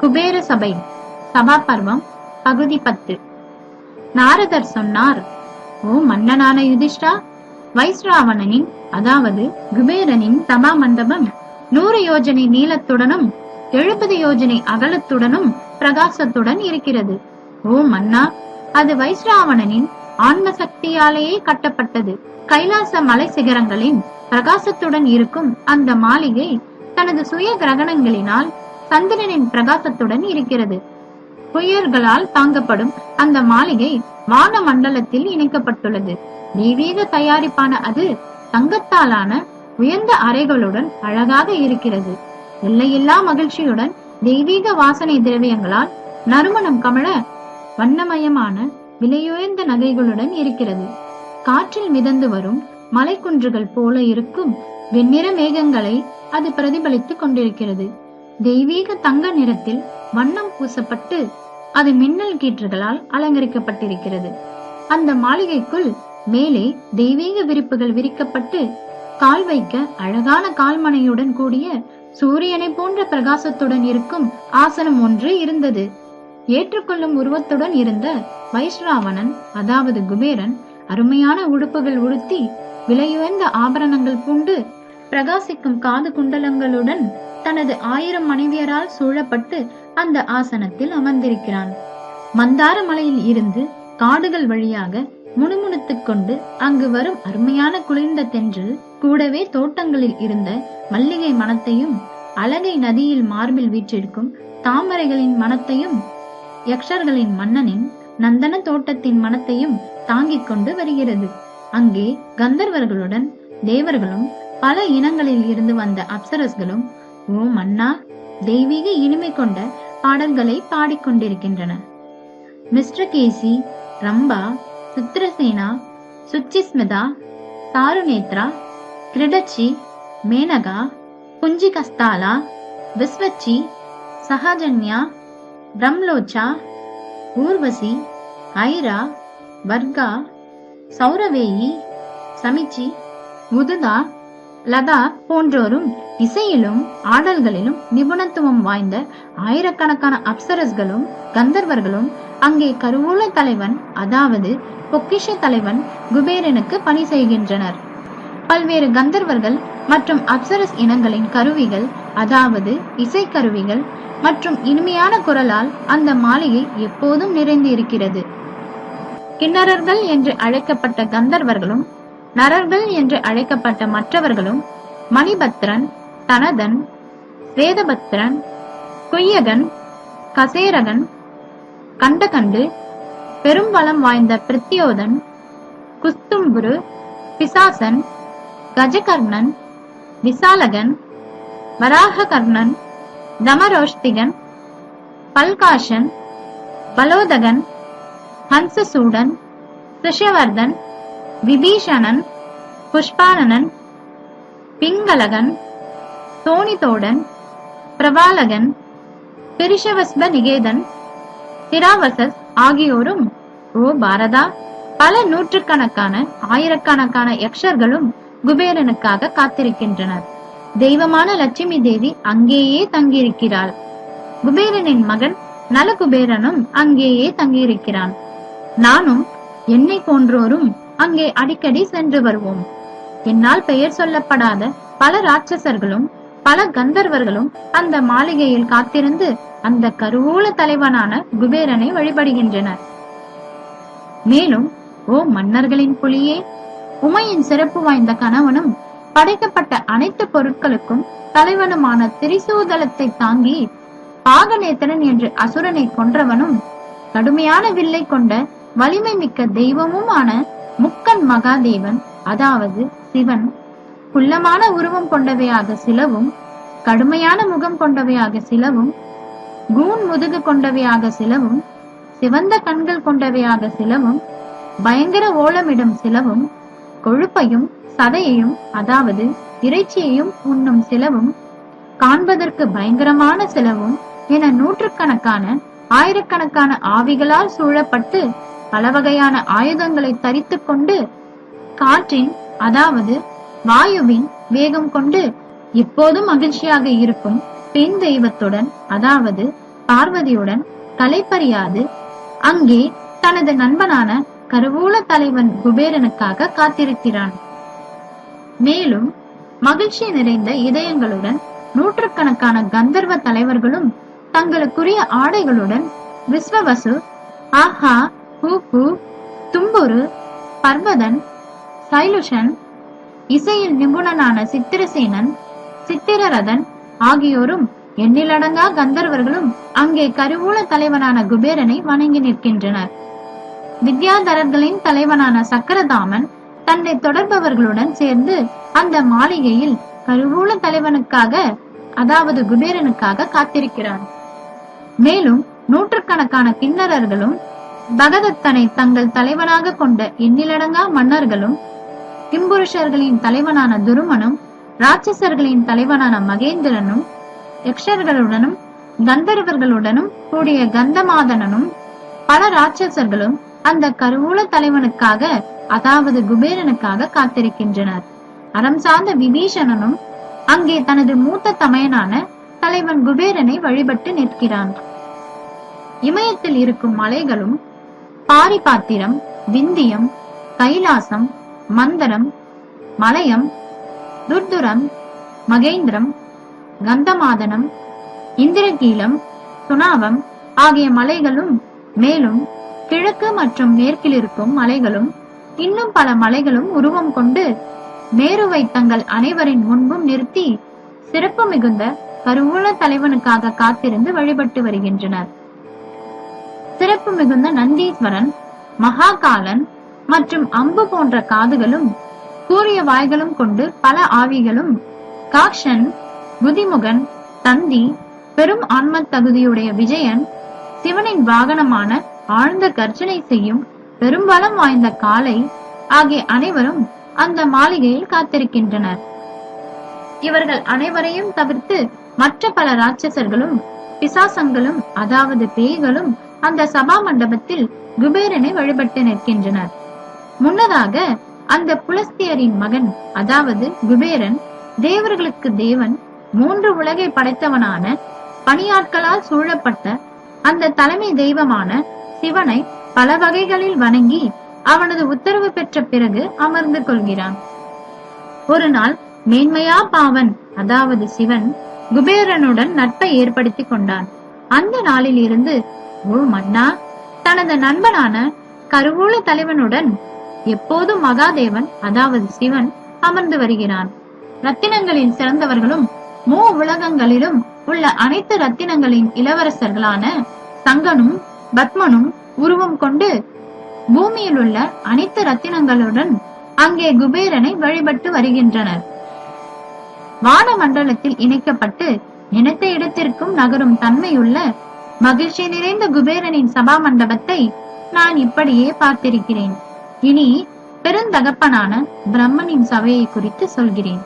குபேர சபை சபா பர்வம் பகுதி பத்து. நாரதர் சொன்னார் ஓ மன்னனான யுதிஷ்டா வைஸ்ராவணனின் அதாவது குபேரனின் சபா மண்டபம் நூறு யோஜனை நீளத்துடனும் எழுபது யோஜனை அகலத்துடனும் பிரகாசத்துடன் இருக்கிறது. ஓ மன்னா அது வைஸ்ராவணனின் ஆன்ம சக்தியாலேயே கட்டப்பட்டது. கைலாச மலை சிகரங்களின் பிரகாசத்துடன் இருக்கும் அந்த மாளிகை தனது சுய கிரகணங்களினால் சந்திரனின் பிரகாசத்துடன் இருக்கிறது. புயல்களால் தாங்கப்படும் அந்த மாளிகை வான மண்டலத்தில் இணைக்கப்பட்டுள்ளது. தெய்வீக தயாரிப்பான அது தங்கத்தாலான உயர்ந்த அறைகளுடன் அழகாக இருக்கிறது. எல்லையில்லா மகிழ்ச்சியுடன் தெய்வீக வாசனை திரவியங்களால் நறுமணம் கமழ வண்ணமயமான விலையுயர்ந்த நகைகளுடன் இருக்கிறது. காற்றில் மிதந்து வரும் மலைக்குன்றுகள் போல இருக்கும் வெண்ணிற மேகங்களை அது பிரதிபலித்துக் கொண்டிருக்கிறது. தெய்வீக தங்க நிறத்தில் வண்ணம் பூசப்பட்டு அது மின்னல் கீற்றுகளால் அலங்கரிக்கப்பட்டிருக்கிறது. அந்த மாளிகைக்குள் மேலே தெய்வீக விரிப்புகள் விரிக்கப்பட்டு கால் வைக்க அழகான கால்மனையுடன் கூடிய சூரியனை போன்ற பிரகாசத்துடன் இருக்கும் ஆசனம் ஒன்று இருந்தது. ஏற்றுக்கொள்ளும் உருவத்துடன் இருந்த வைஷ்ராவணன் அதாவது குபேரன் அருமையான உடுப்புகள் உடுத்தி விலையுயர்ந்த ஆபரணங்கள் பூண்டு பிரகாசிக்கும் காது குண்டலங்களுடன் தனது ஆயிரம் மனைவியரால் சூழப்பட்டு அந்த ஆசனத்தில் அமர்ந்திருக்கிறான். மந்தார மலையில் இருந்து காடுகள் வழியாக முணுமுணுத்துக் கொண்டு அங்கு வரும் அருமையான குளிர்ந்த தென்று கூடவே தோட்டங்களில் இருந்த மல்லிகை மனத்தையும் அழகை நதியில் மார்பில் வீற்றிருக்கும் தாமரைகளின் மனத்தையும் யக்ஷர்களின் மன்னனின் நந்தன தோட்டத்தின் மனத்தையும் தாங்கிக் கொண்டு வருகிறது. அங்கே கந்தர்வர்களுடன் தேவர்களும் பல இனங்களில் இருந்து வந்த அப்சரஸ்களும் ஓ மன்னா தெய்வீக இனிமை கொண்ட பாடல்களை பாடிக்கொண்டிருக்கின்றன. மிஸ்டர் கேசி ரம்பா சித்ரசேனா சுச்சிஸ்மிதா சாருநேத்ரா கிரிடச்சி மேனகா புஞ்சிகஸ்தாலா விஸ்வச்சி சஹஜன்யா பிரம்லோச்சா ஊர்வசி ஐரா வர்கா சௌரவேயி சமிச்சி முதுதா லதா போன்றோரும் இசையிலும் ஆடல்களிலும் நிபுணத்துவம் வாய்ந்த ஆயிரக்கணக்கான அப்சரஸ்களும் கந்தர்வர்களும் அங்கே கருவூல தலைவன் அதாவது பொக்கிஷ தலைவன் குபேரனுக்கு பணி செய்கின்றனர். பல்வேறு கந்தர்வர்கள் மற்றும் அப்சரஸ் இனங்களின் கருவிகள் அதாவது இசைக்கருவிகள் மற்றும் இனிமையான குரலால் அந்த மாளிகை எப்போதும் நிறைந்து இருக்கிறது கிண்ணறர்கள் என்று அழைக்கப்பட்ட கந்தர்வர்களும் நரர்கள் என்று அழைக்கப்பட்ட மற்றவர்களும் மணிபத்ரன் தனதன் வேதபத்ரன் குய்யகன் கசேரகன் கண்டகண்டு பெரும்பலம் வாய்ந்த பிரத்யோதன் குஸ்தும்புரு பிசாசன் கஜகர்ணன் விசாலகன் வராககர்ணன் தமரோஷ்டிகன் பல்காஷன் பலோதகன் ஹன்சசூடன் சுஷவர்தன் விபீஷணன் புஷ்பாலனன் பிங்களகன் தோணிதோடன் பிரபாலகன் பிரிஷவஸ்ப நிகேதன் திராவசஸ் ஆகியோரும் ஓ பாரதா பல நூற்றுக்கணக்கான ஆயிரக்கணக்கான யக்ஷர்களும் குபேரனுக்காக காத்திருக்கின்றனர். தெய்வமான லட்சுமி தேவி அங்கேயே தங்கியிருக்கிறாள். குபேரனின் மகன் நலகுபேரனும் அங்கேயே தங்கியிருக்கிறான். நானும் என்னை போன்றோரும் அங்கே அடிக்கடி சென்று வருவோம். என்னால் பெயர் சொல்லப்படாத பல ராட்சசர்களும் பல கந்தர்வர்களும் அந்த மாளிகையில் காத்திருந்து அந்த கருவூல தலைவனான குபேரனை வழிபடுகின்றனர். மேலும் ஓ மன்னர்களின் புலியே உமையின் சிறப்பு வாய்ந்த கணவனும் படைக்கப்பட்ட அனைத்து பொருட்களுக்கும் தலைவனுமான திரிசூதலத்தை தாங்கி பாகநேத்திரன் என்று அசுரனை கொன்றவனும் கடுமையான வில்லை கொண்ட வலிமை மிக்க தெய்வமுமான முக்கன் மகாதேவன் அதாவது சிவன் குள்ளமான உருவம் கொண்டவையாக சிலவும் கடுமையான முகம் கொண்டவையாக சிலவும் கூன் முதுகு கொண்டவையாக சிலவும் சிவந்த கண்கள் கொண்டவையாக சிலவும் பயங்கர ஓலமிடும் சிலவும் கொழுப்பையும் சதையையும் அதாவது இறைச்சியையும் உண்ணும் சிலவும் காண்பதற்கு பயங்கரமான சிலவும் என நூற்றுக்கணக்கான ஆயிரக்கணக்கான ஆவிகளால் சூழப்பட்டு பல வகையான ஆயுதங்களை தரித்து கொண்டு காற்றின் அதாவது வாயுவின் வேகம் கொண்டு எப்போதும் மகிழ்ச்சியாக இருக்கும் பெண் தெய்வத்துடன் அதாவது பார்வதியுடன் கலைப்பறியாது அங்கே தனது நண்பனான கருவூல தலைவன் குபேரனுக்காக காத்திருக்கிறான். மேலும் மகிழ்ச்சி நிறைந்த இதயங்களுடன் நூற்றுக்கணக்கான கந்தர்வ தலைவர்களும் தங்களுக்குரிய ஆடைகளுடன் விஸ்வவசு ஆஹா ஹூஹு தும்புரு பர்வதன் சைலுஷன் இசையில் நிபுணனான சித்திரசேனன் சித்திரரதன் ஆகியோரும் எண்ணிலடங்கா கந்தர்வர்களும் அங்கே கருவூல தலைவனான குபேரனை வணங்கி நிற்கின்றனர். வித்யாதரர்களின் தலைவனான சக்கரதாமன் தன்னை தொடர்பவர்களுடன் சேர்ந்து அந்த மாளிகையில் கருவூல தலைவனுக்காக அதாவது குபேரனுக்காக காத்திருக்கிறான். மேலும் நூற்றுக்கணக்கான கிண்ணறர்களும் பகதத்தனை தங்கள் தலைவனாக கொண்ட எண்ணிலடங்கா மன்னர்களும் கிம்புருஷர்களின் தலைவனான துருமனும் ராட்சசர்களின் தலைவனான மகேந்திரனும் யக்ஷர்களுடனும் கந்தர்வர்களுடனும் கூடிய கந்தமாதனனும் பல ராட்சசர்களும் அந்த கருவூல தலைவனுக்காக அதாவது குபேரனுக்காக காத்திருக்கின்றனர். அறம் சார்ந்த விபீஷணனும் அங்கே தனது மூத்த தமையனான தலைவன் குபேரனை வழிபட்டு நிற்கிறான். இமயத்தில் இருக்கும் மலைகளும் பாரிபாத்திரம் விந்தியம் கைலாசம் மந்தரம் மலயம் துர்துரம் மகேந்திரம் கந்தமாதனம் இந்திரகீலம் சுனாவம் ஆகிய மலைகளும் மேலும் கிழக்கு மற்றும் மேற்கில் இருக்கும் மலைகளும் இன்னும் பல மலைகளும் உருவம் கொண்டு மேருவை தங்கள் அனைவரின் முன்பும் நிறுத்தி சிறப்பு மிகுந்த கருவூல தலைவனுக்காக காத்திருந்து வழிபட்டு வருகின்றனர். சிறப்பு மிகுந்த நந்தீஸ்வரன் மகாகாலன் மற்றும் அம்பு போன்ற காதுகளும் கூறிய வாய்களும் கொண்டு பல ஆவிகளும் காக்ஷன் குதிமுகன் தந்தி பெரும் ஆன்ம தகுதியுடைய விஜயன் சிவனின் வாகனமான ஆழ்ந்த கர்ஜனை செய்யும் பெரும்பலம் வாய்ந்த காலை ஆகிய அனைவரும் அந்த மாளிகையில் காத்திருக்கின்றனர். இவர்கள் அனைவரையும் தவிர்த்து மற்ற பல ராட்சசர்களும் பிசாசங்களும் அதாவது பேய்களும் அந்த சபா மண்டபத்தில் குபேரனை வழிபட்டு நிற்கின்றனர். முன்னதாக அந்த புலஸ்தியரின் மகன் அதாவது குபேரன் தேவர்களுக்கு தேவன் மூன்று உலகை படைத்தவனான பணியாட்களால் சூழப்பட்ட அந்த தலைமை தெய்வமான சிவனை பல வகைகளில் வணங்கி அவனது உத்தரவு பெற்ற பிறகு அமர்ந்து கொள்கிறான். ஒரு நாள் மேன்மையா பாவன் அதாவது சிவன் குபேரனுடன் நட்பை ஏற்படுத்தி கொண்டான். அந்த நாளில் இருந்து ஓ மன்னா தனது நண்பனான கருவூல தலைவனுடன் எப்போதும் மகாதேவன் அதாவது சிவன் அமர்ந்து வருகிறான். ரத்தினங்களின் சிறந்தவர்களும் மூ உலகங்களிலும் உள்ள அனைத்து ரத்தினங்களின் இளவரசர்களான சங்கனும் பத்மனும் உருவம் கொண்டு பூமியில் உள்ள அனைத்து ரத்தினங்களுடன் அங்கே குபேரனை வழிபட்டு வருகின்றனர். வான மண்டலத்தில் இணைக்கப்பட்டு நினைத்த இடத்திற்கும் நகரும் தன்மையுள்ள மகிழ்ச்சி நிறைந்த குபேரனின் சபா மண்டபத்தை நான் இப்படியே பார்த்திருக்கிறேன். இனி பெருந்தகப்பனான பிரம்மனின் சபையை குறித்து சொல்கிறேன்.